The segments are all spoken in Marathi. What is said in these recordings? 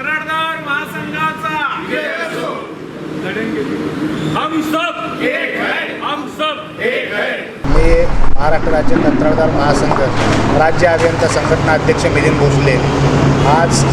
कंत्राटदार महासंघाचा. हम सब. एक है. हम सब. एक है. मी महाराष्ट्र राज्य कंत्राटदार महासंघ राज्य अभियंता संघटना अध्यक्ष मिलिंद भोसले. आज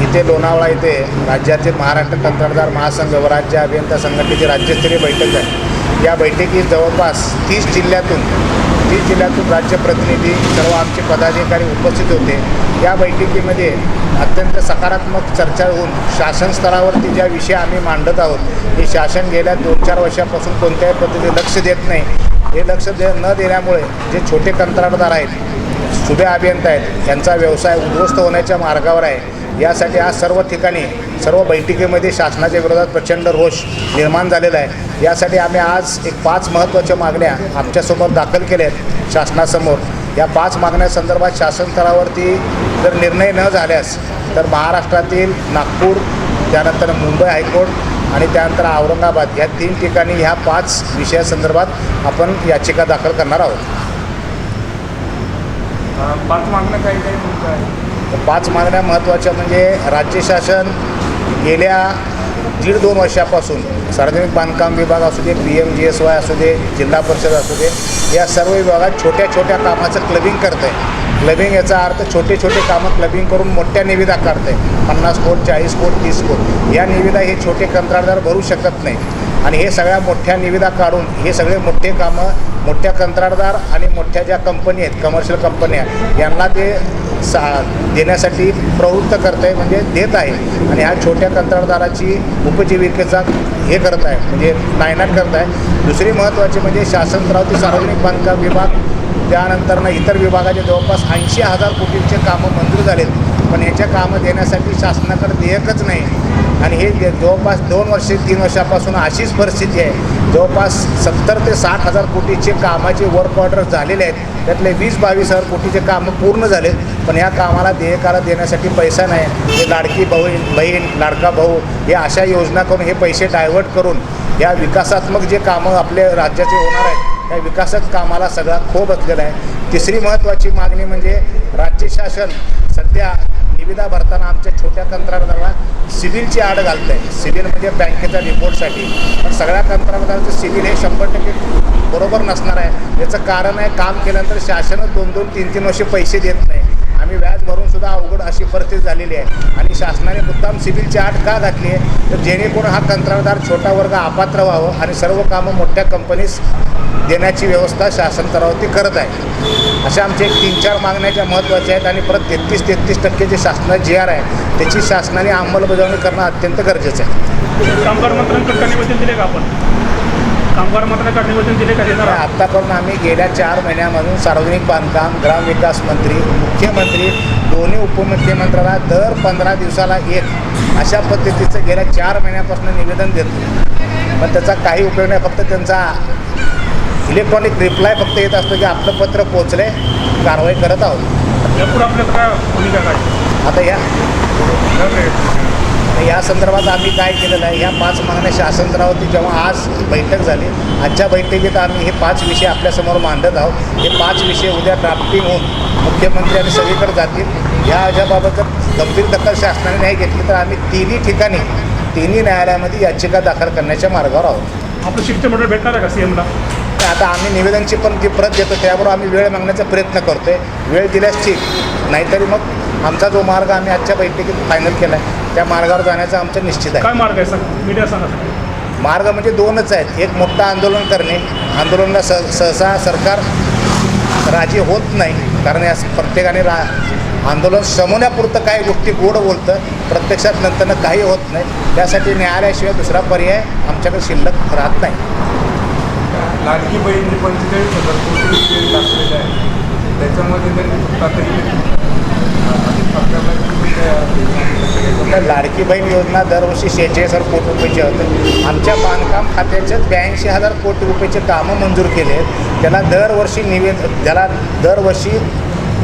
इथे लोणावळा इथे राज्यातील महाराष्ट्र कंत्राटदार महासंघ व राज्य अभियंता संघटनेची राज्यस्तरीय बैठक आहे. या बैठकीत जवळपास तीस जिल्ह्यातून बीड जिल्ह्यातून राज्य प्रतिनिधी सर्व आमचे पदाधिकारी उपस्थित होते. या बैठकीमध्ये अत्यंत सकारात्मक चर्चा होऊन शासन स्तरावरती ज्या विषय आम्ही मांडत आहोत हे शासन गेल्या दोन चार वर्षापासून कोणत्याही पद्धतीने लक्ष देत नाही. हे लक्ष दे न देण्यामुळे जे छोटे कंत्राटदार आहेत सुभे अभियंता आहेत यांचा व्यवसाय उद्ध्वस्त होण्याच्या मार्गावर आहे. यासाठी आज सर्व ठिकाणी सर्व बैठकीमध्ये शासनाच्या विरोधात प्रचंड रोष निर्माण झालेला आहे. यासाठी आम्ही आज एक पाच महत्त्वाच्या मागण्या आमच्यासमोर दाखल केल्या आहेत शासनासमोर. या पाच मागण्यासंदर्भात शासन स्तरावरती जर निर्णय न झाल्यास तर महाराष्ट्रातील नागपूर त्यानंतर मुंबई हायकोर्ट आणि त्यानंतर औरंगाबाद या तीन ठिकाणी ह्या पाच विषयासंदर्भात आपण याचिका दाखल करणार आहोत. पाच मागण्या काही काही पाच मागण्या महत्त्वाच्या म्हणजे राज्य शासन गेल्या दीड दोन वर्षापासून सार्वजनिक बांधकाम विभाग असू दे P M G S Y असू दे जिल्हा परिषद असू दे या सर्व विभागात छोट्या छोट्या कामाचं क्लबिंग करत आहे क्लबिंग याचा अर्थ छोटे छोटे कामं क्लबिंग करून मोठ्या निविदा काढत आहे पन्नास कोट चाळीस कोट तीस कोट. या निविदा हे छोटे कंत्राटदार भरू शकत नाही आणि हे सगळ्या मोठ्या निविदा काढून हे सगळे मोठे कामं मोठ्या कंत्राटदार आणि मोठ्या ज्या कंपनी आहेत कमर्शियल कंपन्या यांना ते सा देण्यासाठी प्रवृत्त करत आहे म्हणजे देत आहे. आणि ह्या छोट्या कंत्राटदाराची उपजीविकेचा हे करत आहे म्हणजे नायनाट करत आहे दुसरी महत्त्वाची म्हणजे शासन स्तरावरती सार्वजनिक बांधकाम विभाग त्यानंतरनं इतर विभागाचे जवळपास ऐंशी हजार कोटींचे कामं मंजूर झालेत. पण याच्या कामं देण्यासाठी शासनाकडे देयकच नाही. आणि हे जवळपास दोन वर्षे तीन वर्षापासून अशीच परिस्थिती आहे. जवळपास सत्तर ते साठ हजार कोटीचे कामाचे वर्क ऑर्डर झालेले आहेत. त्यातले वीस बावीस हजार कोटीचे कामं पूर्ण झाले. पण या कामाला देयकाला देण्यासाठी पैसा नाही. हे लाडकी बहीण बहीण लाडका भाऊ हे अशा योजना करून हे पैसे डायव्हर्ट करून या विकासात्मक जे कामं आपल्या राज्याचे होणार आहेत त्या विकासक कामाला सगळा खो बसलेला आहे. तिसरी महत्त्वाची मागणी म्हणजे राज्य शासन सध्या निविदा भरताना आमच्या छोट्या कंत्राटदाराला सिव्हिलची आड घालत आहे सिव्हिल म्हणजे बँकेच्या रिपोर्टसाठी. पण सगळ्या कंत्राटदाराचं सिव्हिल हे शंभर टक्के बरोबर नसणार आहे. याचं कारण आहे काम केल्यानंतर शासनच दोन दोन तीन तीन वर्षे पैसे देत नाही. आम्ही व्याज भरून सुद्धा अवघड अशी परिस्थिती झालेली आहे. आणि शासनाने मुद्दाम सिव्हिलची आठ का घातली आहे? तर जेणेकरून हा कंत्राटदार छोटा वर्ग अपात्र व्हावं आणि सर्व कामं मोठ्या कंपनीस देण्याची व्यवस्था शासन स्तरावरती करत आहे. अशा आमच्या एक तीन चार मागण्याच्या महत्त्वाच्या आहेत आणि परत तेहतीस तेहतीस टक्के जे शासनात जी आर आहे त्याची शासनाने अंमलबजावणी करणं अत्यंत गरजेचं आहे. कामगार मंत्र्यांकडे दिले का आपण? कामगार निवेदन दिले का देणार आहात? आत्तापर्यंत आम्ही गेल्या चार महिन्यामधून सार्वजनिक बांधकाम ग्रामविकास मंत्री मुख्यमंत्री दोन्ही उपमुख्यमंत्र्यांना दर पंधरा दिवसाला एक अशा पद्धतीचं गेल्या चार महिन्यापासून निवेदन देतो. पण त्याचा काही उपयोग नाही फक्त त्यांचा इलेक्ट्रॉनिक रिप्लाय फक्त येत असतो की आपलं पत्र पोचले कारवाई करत आहोत. यापुढे आपल्याला काय भूमिका काय? आता या. या संदर्भात आम्ही काय केलेलं आहे? ह्या पाच मागण्या शासन स्तरावरती जेव्हा आज बैठक झाली आजच्या बैठकीत आम्ही हे पाच विषय आपल्यासमोर मांडत आहोत. हे पाच विषय उद्या ड्राफ्टिंग होऊन मुख्यमंत्री आणि सगळीकडे जातील. या जर गंभीर दखल शासनाने नाही घेतली तर आम्ही तिन्ही ठिकाणी तिन्ही न्यायालयामध्ये याचिका दाखल करण्याच्या मार्गावर आहोत. आपलं शिष्टमंडळ भेटणार आहे का सी एमला आता आम्ही निवेदनची पण जी प्रत देतो त्यावर आम्ही वेळ मागण्याचा प्रयत्न करतो आहे वेळ दिल्यास ठीक नाहीतरी मग आमचा जो मार्ग आम्ही आजच्या बैठकीत फायनल केला आहे त्या मार्गावर जाण्याचं आमचं निश्चित आहे. काय मार्ग आहे सांग. मीडिया सांगा. मार्ग म्हणजे दोनच आहेत. एक मोठं आंदोलन करणे. आंदोलनाला स सहसा सरकार राजी होत नाही. कारण या प्रत्येकाने रा आंदोलन शमवण्यापुरतं काही गोष्टी गोड बोलतं. प्रत्यक्षात नंतरनं काही होत नाही. त्यासाठी न्यायालयाशिवाय दुसरा पर्याय आमच्याकडे शिल्लक राहत नाही. लाडकी बहीण पंचेचाळीस हजार कोटी रुपये टाकलेले आहे त्याच्यामध्ये त्यांनी तर लाडकी बहीण योजना दरवर्षी शेहेचाळीस हजार कोटी रुपयाची होते आमच्या बांधकाम खात्याचे ब्याऐंशी हजार कोटी रुपयाचे कामं मंजूर केले आहेत. त्याला दरवर्षी निवेद त्याला दरवर्षी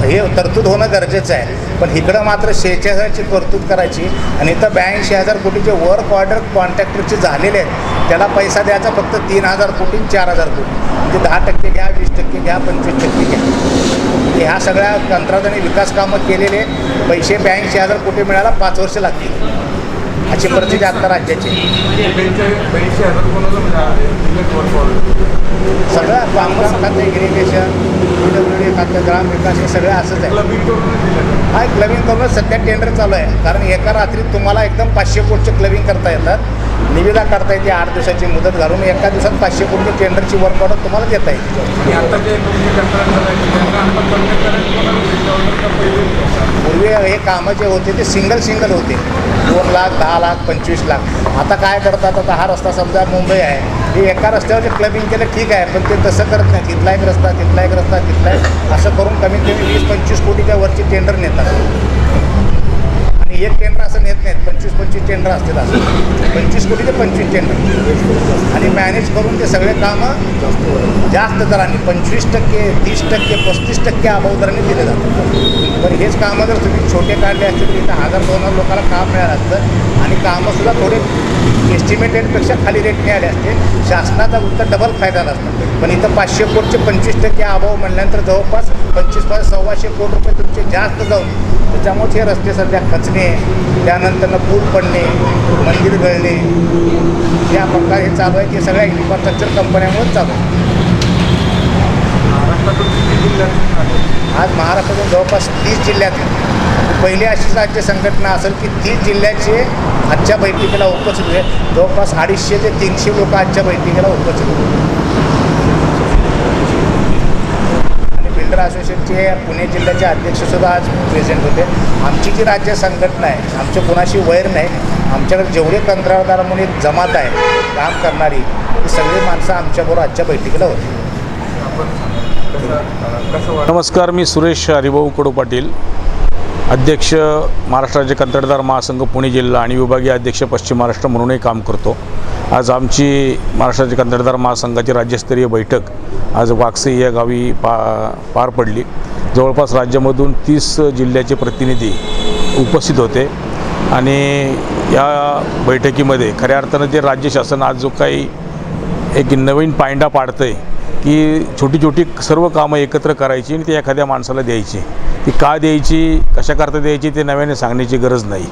हे तरतूद होणं गरजेचं आहे. पण इकडं मात्र शेहेचाळीसची तरतूद करायची आणि इथं ब्याऐंशी हजार कोटीचे वर्क ऑर्डर कॉन्ट्रॅक्टरचे झालेले आहेत. त्याला पैसा द्यायचा फक्त तीन हजार कोटी चार हजार कोटी. म्हणजे दहा टक्के घ्या वीस टक्के घ्या पंचवीस टक्के घ्या. ह्या सगळ्या कंत्राटाने विकास कामं केलेले पैसे ब्याऐंशी हजार कोटी मिळायला पाच वर्ष लागतील. अशी परिस्थिती आता राज्याची. सगळं बांधकाम खातं इरिगेशन पी डब्ल्यू डी ग्रामविकास हे सगळं असंच आहे. क्लबिंग हा क्लबिंग करूनच सध्या टेंडर चालू आहे. कारण एका रात्रीत तुम्हाला एकदम पाचशे कोटचे क्लबिंग करता येतात. निविदा करता येते आठ दिवसाची मुदत घालून एका दिवसात पाचशे कोटी टेंडरची वर्क ऑर्डर तुम्हाला देता पहिले पूर्वी हे कामं जे होते ते सिंगल सिंगल होते. दोन लाख दहा लाख पंचवीस लाख. आता काय करतात आता हा रस्ता समजा मुंबई आहे. हे एका रस्त्यावर जे क्लबिंग केलं ठीक आहे पण ते तसं करत नाही. तिथला एक रस्ता तिथला एक रस्ता तिथला एक असं करून कमीत कमी वीस पंचवीस कोटीच्या वरची टेंडर नेतात. आणि एक टेंडर असं नेत नाहीत. पंचवीस पंचवीस टेंडर असतील असं. कोटी ते पंचवीस टेंडर आणि मॅनेज करून ते सगळे कामं जास्त दराने पंचवीस टक्के तीस टक्के पस्तीस टक्के अभाव दराने दिले जातात. पण हेच कामं जर तुम्ही छोटे काढले असते तर इथं हजार दोन हजार लोकांना काम मिळालं असतं आणि कामंसुद्धा थोडे एस्टिमेटेडपेक्षा खाली रेट मिळाले असते शासनाचा उत्तर डबल फायदा नसतो. पण इथं पाचशे कोटचे पंचवीस टक्के अभाव म्हणल्यानंतर जवळपास पंचवीस पाच सव्वाशे कोटी रुपये तुमचे जास्त जाऊन त्याच्यामुळेच हे रस्ते सध्या खचणे त्यानंतर पूल पडणे मंदिर गळणे या प्रकारे हे चालू आहे. ते सगळ्या इन्फ्रास्ट्रक्चर कंपन्यामुळेच चालू आहे. आहे आज महाराष्ट्रातून जवळपास तीस जिल्ह्यात. पहिली अशीच राज्य संघटना असेल की तीस जिल्ह्याचे आजच्या बैठकीला उपस्थित होते जवळपास अडीचशे ते तीनशे लोक आजच्या बैठकीला उपस्थित होते बिल्डर असोसिएशनचे पुणे जिल्ह्याचे अध्यक्षसुद्धा आज प्रेझेंट होते. आमची जी राज्य संघटना आहे आमच्या कोणाशी वैर नाही आमच्याकडे जेवढे कंत्राटदार म्हणून एक जमात आहे काम करणारी ती सगळी माणसं आमच्याबरोबर आजच्या बैठकीला होती. नमस्कार मी सुरेश हरिभाऊ कडू पाटील. अध्यक्ष महाराष्ट्र राज्य कंत्राटदार महासंघ पुणे जिल्हा आणि विभागीय अध्यक्ष पश्चिम महाराष्ट्र म्हणूनही काम करतो. आज आमची महाराष्ट्र राज्य कंत्राटदार महासंघाची राज्यस्तरीय बैठक आज वाकसे या गावी पा पार पडली. जवळपास राज्यामधून तीस जिल्ह्याचे प्रतिनिधी उपस्थित होते आणि या बैठकीमध्ये खऱ्या अर्थानं जे राज्य शासन आज जो काही एक नवीन पायंडा पाडतं आहे की छोटी छोटी सर्व कामं एकत्र करायची आणि ती एखाद्या माणसाला द्यायची. ती का द्यायची कशाकरता द्यायची ते नव्याने सांगण्याची गरज नाही.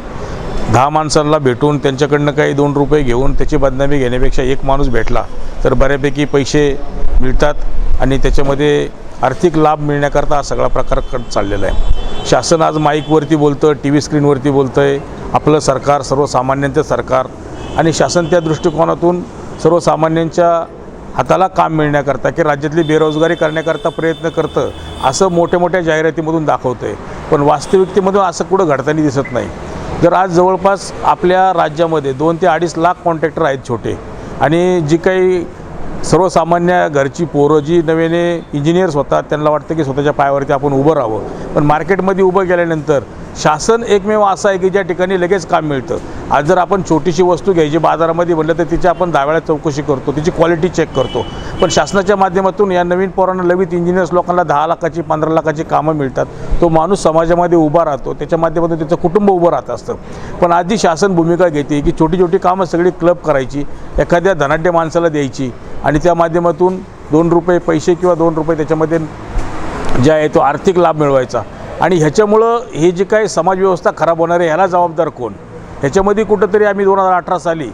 दहा माणसांना भेटून त्यांच्याकडनं काही दोन रुपये घेऊन त्याची बदनामी घेण्यापेक्षा एक माणूस भेटला तर बऱ्यापैकी पैसे मिळतात आणि त्याच्यामध्ये आर्थिक लाभ मिळण्याकरता हा सगळा प्रकार चाललेला आहे. शासन आज माईकवरती बोलतं टी व्ही स्क्रीनवरती बोलतं आहे आपलं सरकार सर्वसामान्यांचं सरकार आणि शासन त्या दृष्टिकोनातून सर्वसामान्यांच्या हाताला काम मिळण्याकरता की राज्यातली बेरोजगारी करण्याकरता प्रयत्न करतं असं मोठ्या मोठ्या जाहिरातीमधून दाखवतं आहे पण वास्तविकतेमधून असं कुठं घडताना दिसत नाही. जर आज जवळपास आपल्या राज्यामध्ये दोन ते अडीच लाख कॉन्ट्रॅक्टर आहेत छोटे आणि जी काही सर्वसामान्य घरची पोरं जी नव्याने इंजिनियर्स होतात त्यांना वाटतं की स्वतःच्या पायावरती आपण उभं राहावं. पण मार्केटमध्ये उभं गेल्यानंतर शासन एकमेव असं आहे की ज्या ठिकाणी लगेच काम मिळतं. आज जर आपण छोटीशी वस्तू घ्यायची बाजारामध्ये म्हटलं तर तिची आपण दहा वेळा चौकशी करतो तिची क्वालिटी चेक करतो. पण शासनाच्या माध्यमातून या नवीन पोरांना लवित इंजिनियर्स लोकांना दहा लाखाची पंधरा लाखाची कामं मिळतात. तो माणूस समाजामध्ये उभा राहतो त्याच्या माध्यमातून त्याचं कुटुंब उभं राहत असतं. पण आज जी शासन भूमिका घेते की छोटी छोटी कामं सगळी क्लब करायची एखाद्या धनाढ्य माणसाला द्यायची आणि त्या माध्यमातून दोन रुपये पैसे किंवा दोन रुपये त्याच्यामध्ये जे आहे तो आर्थिक लाभ मिळवायचा. आणि ह्याच्यामुळं हे जे काही समाजव्यवस्था खराब होणार आहे ह्याला जबाबदार कोण? ह्याच्यामध्ये कुठंतरी आम्ही दोन हजार अठरा साली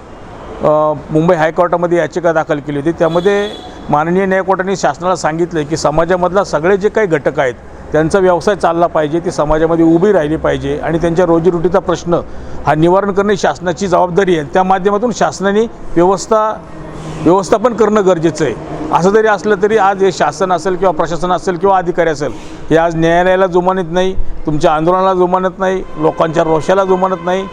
मुंबई हायकोर्टामध्ये याचिका दाखल केली होती. त्यामध्ये माननीय न्यायकोर्टाने शासनाला सांगितलं की समाजामधला सगळे जे काही घटक आहेत त्यांचा व्यवसाय चालला पाहिजे ती समाजामध्ये उभी राहिली पाहिजे आणि त्यांच्या रोजीरोटीचा प्रश्न हा निवारण करणे शासनाची जबाबदारी आहे. त्या माध्यमातून शासनाने व्यवस्था व्यवस्थापन करणं गरजेचं आहे. असं जरी असलं तरी आज हे शासन असेल किंवा प्रशासन असेल किंवा अधिकारी असेल हे आज न्यायालयाला जुमानत नाही तुमच्या आंदोलनाला जुमानत नाही लोकांच्या रोषाला जुमानत नाही.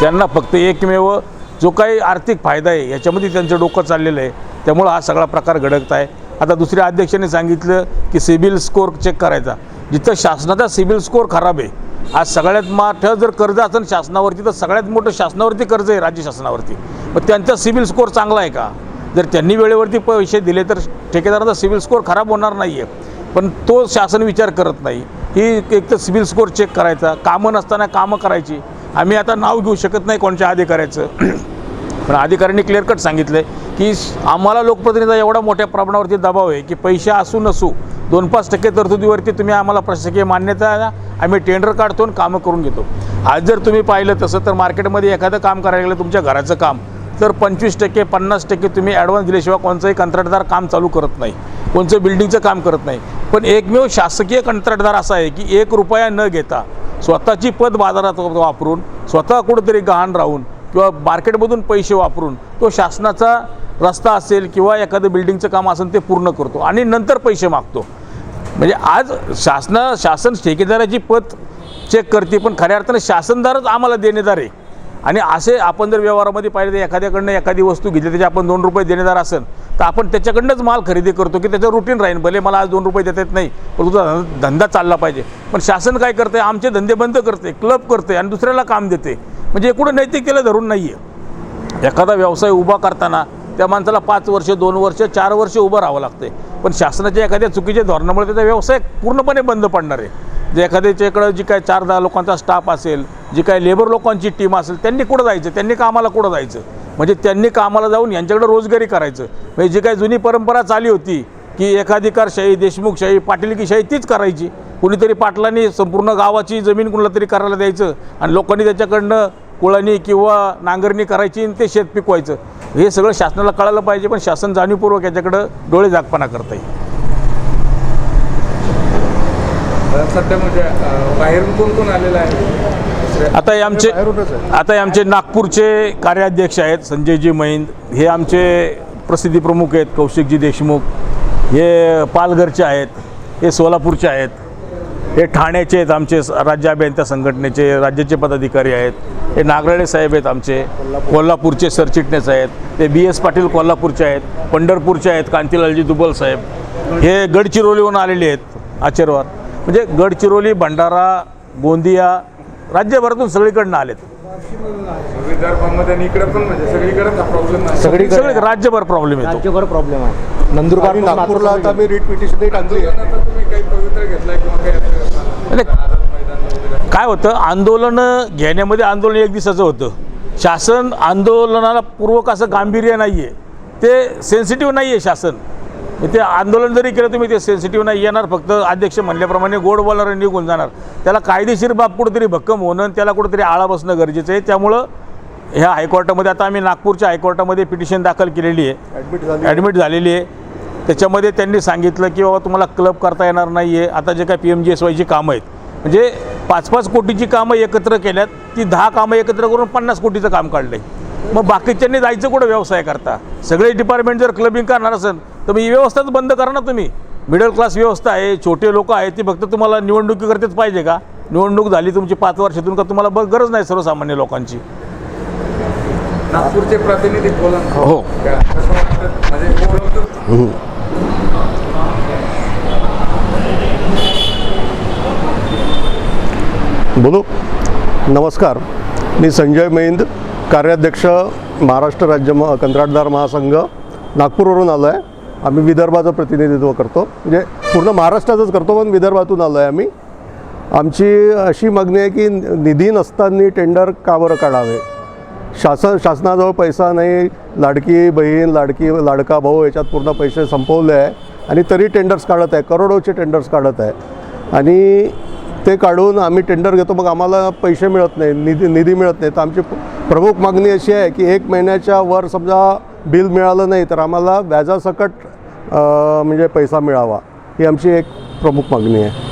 त्यांना फक्त एकमेव जो काही आर्थिक फायदा आहे याच्यामध्ये त्यांचं डोकं चाललेलं आहे. त्यामुळं हा सगळा प्रकार घडत आहे. आता दुसऱ्या अध्यक्षाने सांगितलं की सिबिल स्कोअर चेक करायचा. जिथं शासनाचा सिबिल स्कोअर खराब आहे आज सगळ्यात मोठं जर कर्ज असेल शासनावरती तर सगळ्यात मोठं शासनावरती कर्ज आहे राज्य शासनावरती. मग त्यांचा सिबिल स्कोअर चांगला आहे का? जर त्यांनी वेळेवरती पैसे दिले तर ठेकेदाराचा सिबिल स्कोअर खराब होणार नाही आहे पण तो शासन विचार करत नाही. ही एक तर सिबिल स्कोअर चेक करायचा कामं नसताना कामं करायची. आम्ही आता नाव घेऊ शकत नाही कोणत्या अधिकाऱ्याचं. पण अधिकाऱ्यांनी क्लिअर कट सांगितलं आहे की आम्हाला लोकप्रतिनिधीचा एवढा मोठ्या प्रमाणावरती दबाव आहे की पैसे असू नसू दोन पाच टक्के तरतुदीवरती तुम्ही आम्हाला प्रशासकीय मान्यता द्या आम्ही टेंडर काढतो आणि कामं करून घेतो. आज जर तुम्ही पाहिलं तसं तर मार्केटमध्ये एखादं काम करायला गेलं तुमच्या घराचं काम तर पंचवीस टक्के पन्नास टक्के तुम्ही ॲडव्हान्स दिल्याशिवाय कोणताही कंत्राटदार काम चालू करत नाही. कोणचं बिल्डिंगचं काम करत नाही. पण एकमेव शासकीय कंत्राटदार असा आहे की एक रुपया न घेता स्वतःची पद बाजारात वापरून स्वतः कुठंतरी गहाण राहून किंवा मार्केटमधून पैसे वापरून तो शासनाचा रस्ता असेल किंवा एखादं बिल्डिंगचं काम असेल ते पूर्ण करतो आणि नंतर पैसे मागतो. म्हणजे आज शासना शासन ठेकेदाराची पत चेक करते पण खऱ्या अर्थानं शासनदारच आम्हाला देणेदार आहे. आणि असे आपण जर व्यवहारामध्ये पाहिलं तर एखाद्याकडनं एखादी वस्तू घेतली त्याच्या आपण दोन रुपये देणेदार असेल तर आपण त्याच्याकडनंच माल खरेदी करतो की त्याचं रुटीन राहील भले मला आज दोन रुपये देता येत नाही पण तुझा धंदा चालला पाहिजे. पण शासन काय करते आमचे धंदे बंद करते क्लब करते आणि दुसऱ्याला काम देते म्हणजे एकूण नैतिकतेला धरून नाही आहे एखादा व्यवसाय उभा करताना त्या माणसाला पाच वर्ष दोन वर्ष चार वर्ष उभं राहावं लागते पण शासनाच्या एखाद्या चुकीच्या धोरणामुळे त्याचा व्यवसाय पूर्णपणे बंद पडणार आहे. जे एखाद्याच्या इकडं जी काय चार दहा लोकांचा स्टाफ असेल जी काय लेबर लोकांची टीम असेल त्यांनी कुठं जायचं? त्यांनी कामाला कुठं जायचं? म्हणजे त्यांनी कामाला जाऊन यांच्याकडे रोजगारी करायचं. म्हणजे जी काय जुनी परंपरा चाली होती की एकाधिकारशाही देशमुखशाही पाटीलकीशाही तीच करायची. कुणीतरी पाटलांनी संपूर्ण गावाची जमीन कुणाला तरी करायला द्यायचं आणि लोकांनी त्याच्याकडनं कुळणी किंवा नांगरणी करायची आणि ते शेत पिकवायचं. हे सगळं शासनाला कळायला पाहिजे पण शासन जाणीवपूर्वक याच्याकडं डोळे जागपणा करता येईल सध्या म्हणजे बाहेरून कोण कोण आलेलं आहे? आता हे आमचे आता हे आमचे नागपूरचे कार्याध्यक्ष आहेत संजयजी मैंद हे आमचे प्रसिद्धी प्रमुख आहेत कौशिकजी देशमुख. हे पालघरचे आहेत हे सोलापूरचे आहेत. हे ठाण्याचे आहेत आमचे राज्य अभियंता संघटनेचे राज्याचे पदाधिकारी आहेत. हे नागराळे साहेब आहेत आमचे. कोल्हापूरचे सरचिटणीस आहेत. ते बी एस पाटील कोल्हापूरचे आहेत. पंढरपूरचे आहेत कांतीलालजी दुबल साहेब. हे गडचिरोलीहून आलेले आहेत आचरवार. म्हणजे गडचिरोली भंडारा गोंदिया राज्यभरातून सगळीकडनं आलेत. म्हणजे सगळीकडेच हा प्रॉब्लेम आहे. सगळे राज्यभर प्रॉब्लेम येतो. राज्यभर प्रॉब्लेम आहे. नंदुरबार नागपूरला आता मी रीट पिटिशनही टाकली आहे. आता तुम्ही काही पवित्र घेतलाय किंवा काही म्हणजे काय होतं? आंदोलन घेण्यामध्ये आंदोलन एक दिवसाचं होतं. शासन आंदोलनाला पूर्वक असं गांभीर्य नाही आहे ते सेन्सिटिव्ह नाही आहे शासन. ते आंदोलन जरी केलं तुम्ही ते सेन्सिटिव्ह नाही येणार फक्त अध्यक्ष म्हणल्याप्रमाणे गोड बोलणार आणि निघून जाणार. त्याला कायदेशीर बाब कुठेतरी भक्कम होणं आणि त्याला कुठेतरी आळा बसणं गरजेचं आहे. त्यामुळं ह्या हायकोर्टामध्ये आता आम्ही नागपूरच्या हायकोर्टामध्ये पिटिशन दाखल केलेली आहे. ॲडमिट ॲडमिट झालेली आहे. त्याच्यामध्ये त्यांनी सांगितलं की बाबा तुम्हाला क्लब करता येणार नाही आहे आता जे काय पी एम जी एस वायची कामं आहेत. म्हणजे पाच पाच कोटीची कामं एकत्र केल्यात. ती दहा कामं एकत्र करून पन्नास कोटीचं काम काढलं आहे मग बाकीच्यांनी जायचं कुठं व्यवसाय करता? सगळे डिपार्टमेंट जर क्लबिंग करणार असेल तर मग ही व्यवस्थाच बंद करा ना तुम्ही. मिडल क्लास व्यवस्था आहे छोटे लोक आहेत ती फक्त तुम्हाला निवडणुकीकरतेच पाहिजे का? निवडणूक झाली तुमची पाच वर्षातून का तुम्हाला बघ गरज नाही सर्वसामान्य लोकांची? नागपूरचे प्रतिनिधी बोला. हो? म्हणजे बोलू. नमस्कार. मी संजय मैंद कार्याध्यक्ष महाराष्ट्र राज्य म कंत्राटदार महासंघ नागपूरवरून आलो आहे आम्ही विदर्भाचं प्रतिनिधित्व करतो. म्हणजे पूर्ण महाराष्ट्राचंच करतो पण विदर्भातून आलो आहे आम्ही. आमची अशी मागणी आहे की निधी नसताना टेंडर का बरं काढावे? शासन शासनाजवळ पैसा नाही लाडकी बहीण लाडकी लाडका भाऊ याच्यात पूर्ण पैसे संपवले आहे. आणि तरी टेंडर्स काढत आहे करोडोचे टेंडर्स काढत आहे. आणि ते काढून आम्ही टेंडर घेतो मग आम्हाला पैसे मिळत नाही निधी निधी मिळत नाही. तर आमची प्रमुख मागणी अशी आहे की एक महिन्याच्या वर समजा बिल मिळालं नाही तर आम्हाला व्याजासकट म्हणजे पैसा मिळावा ही आमची एक प्रमुख मागणी आहे.